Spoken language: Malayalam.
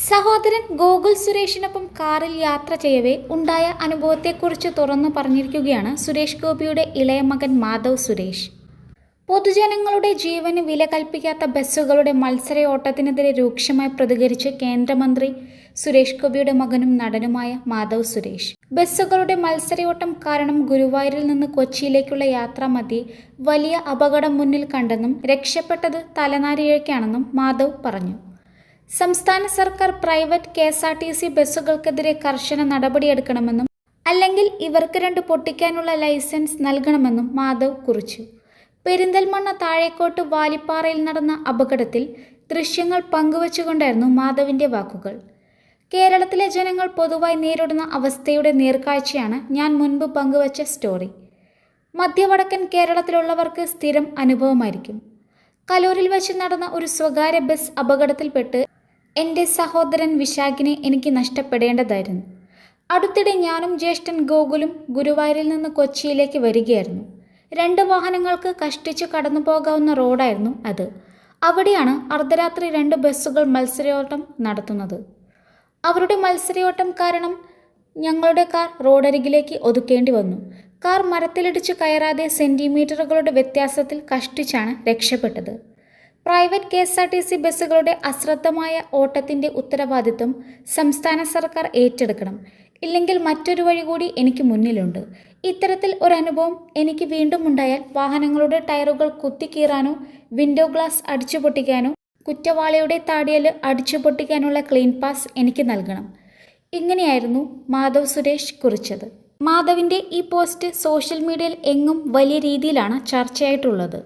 സഹോദരൻ ഗോകുൽ സുരേഷിനൊപ്പം കാറിൽ യാത്ര ചെയ്യവേ ഉണ്ടായ അനുഭവത്തെക്കുറിച്ച് തുറന്നു പറഞ്ഞിരിക്കുകയാണ് സുരേഷ് ഗോപിയുടെ ഇളയ മകൻ മാധവ് സുരേഷ്. പൊതുജനങ്ങളുടെ ജീവന് വില കൽപ്പിക്കാത്ത ബസ്സുകളുടെ മത്സരയോട്ടത്തിനെതിരെ രൂക്ഷമായി പ്രതികരിച്ച് കേന്ദ്രമന്ത്രി സുരേഷ് ഗോപിയുടെ മകനും നടനുമായ മാധവ് സുരേഷ്. ബസ്സുകളുടെ മത്സരയോട്ടം കാരണം ഗുരുവായൂരിൽ നിന്ന് കൊച്ചിയിലേക്കുള്ള യാത്രാമധ്യേ വലിയ അപകടം മുന്നിൽ കണ്ടെന്നും രക്ഷപ്പെട്ടത് തലനാരിഴയ്ക്കാണെന്നും മാധവ് പറഞ്ഞു. സംസ്ഥാന സർക്കാർ private K S R T C ബസ്സുകൾക്കെതിരെ കർശന നടപടിയെടുക്കണമെന്നും അല്ലെങ്കിൽ ഇവർക്ക് രണ്ട് പൊട്ടിക്കാനുള്ള ലൈസൻസ് നൽകണമെന്നും മാധവ് കുറിച്ചു. പെരിന്തൽമണ്ണ താഴേക്കോട്ട് വാലിപ്പാറയിൽ നടന്ന അപകടത്തിൽ ദൃശ്യങ്ങൾ പങ്കുവച്ചുകൊണ്ടായിരുന്നു മാധവിന്റെ വാക്കുകൾ. കേരളത്തിലെ ജനങ്ങൾ പൊതുവായി നേരിടുന്ന അവസ്ഥയുടെ നേർക്കാഴ്ചയാണ് ഞാൻ മുൻപ് പങ്കുവച്ച സ്റ്റോറി. മധ്യവടക്കൻ കേരളത്തിലുള്ളവർക്ക് സ്ഥിരം അനുഭവമായിരിക്കും. കലൂരിൽ വെച്ച് നടന്ന ഒരു സ്വകാര്യ ബസ് അപകടത്തിൽപ്പെട്ട് എന്റെ സഹോദരൻ വിശാഖിനെ എനിക്ക് നഷ്ടപ്പെടേണ്ടതായിരുന്നു. അടുത്തിടെ ഞാനും ജ്യേഷ്ഠൻ ഗോകുലും ഗുരുവായൂരിൽ നിന്ന് കൊച്ചിയിലേക്ക് വരികയായിരുന്നു. രണ്ട് വാഹനങ്ങൾക്ക് കഷ്ടിച്ച് കടന്നു പോകാവുന്ന റോഡായിരുന്നു അത്. അവിടെയാണ് അർദ്ധരാത്രി രണ്ട് ബസ്സുകൾ മത്സരയോട്ടം നടത്തുന്നത്. അവരുടെ മത്സരയോട്ടം കാരണം ഞങ്ങളുടെ കാർ റോഡരികിലേക്ക് ഒതുക്കേണ്ടി വന്നു. കാർ മരത്തിലിടിച്ച് കയറാതെ സെന്റിമീറ്ററുകളുടെ വ്യത്യാസത്തിൽ കഷ്ടിച്ചാണ് രക്ഷപ്പെട്ടത്. Private K S R T C ബസ്സുകളുടെ അശ്രദ്ധമായ ഓട്ടത്തിന്റെ ഉത്തരവാദിത്വം സംസ്ഥാന സർക്കാർ ഏറ്റെടുക്കണം. ഇല്ലെങ്കിൽ മറ്റൊരു വഴി കൂടി എനിക്ക് മുന്നിലുണ്ട്. ഇത്തരത്തിൽ ഒരു അനുഭവം എനിക്ക് വീണ്ടും ഉണ്ടായാൽ വാഹനങ്ങളുടെ ടയറുകൾ കുത്തിക്കീറാനോ വിൻഡോ ഗ്ലാസ് അടിച്ചു പൊട്ടിക്കാനോ കുറ്റവാളിയുടെ താടിയൽ അടിച്ചു പൊട്ടിക്കാനുള്ള ക്ലീൻ പാസ് എനിക്ക് നൽകണം. ഇങ്ങനെയായിരുന്നു മാധവ് സുരേഷ് കുറിച്ചത്. മാധവിന്റെ ഈ പോസ്റ്റ് സോഷ്യൽ മീഡിയയിൽ എങ്ങും വലിയ രീതിയിലാണ് ചർച്ചയായിട്ടുള്ളത്.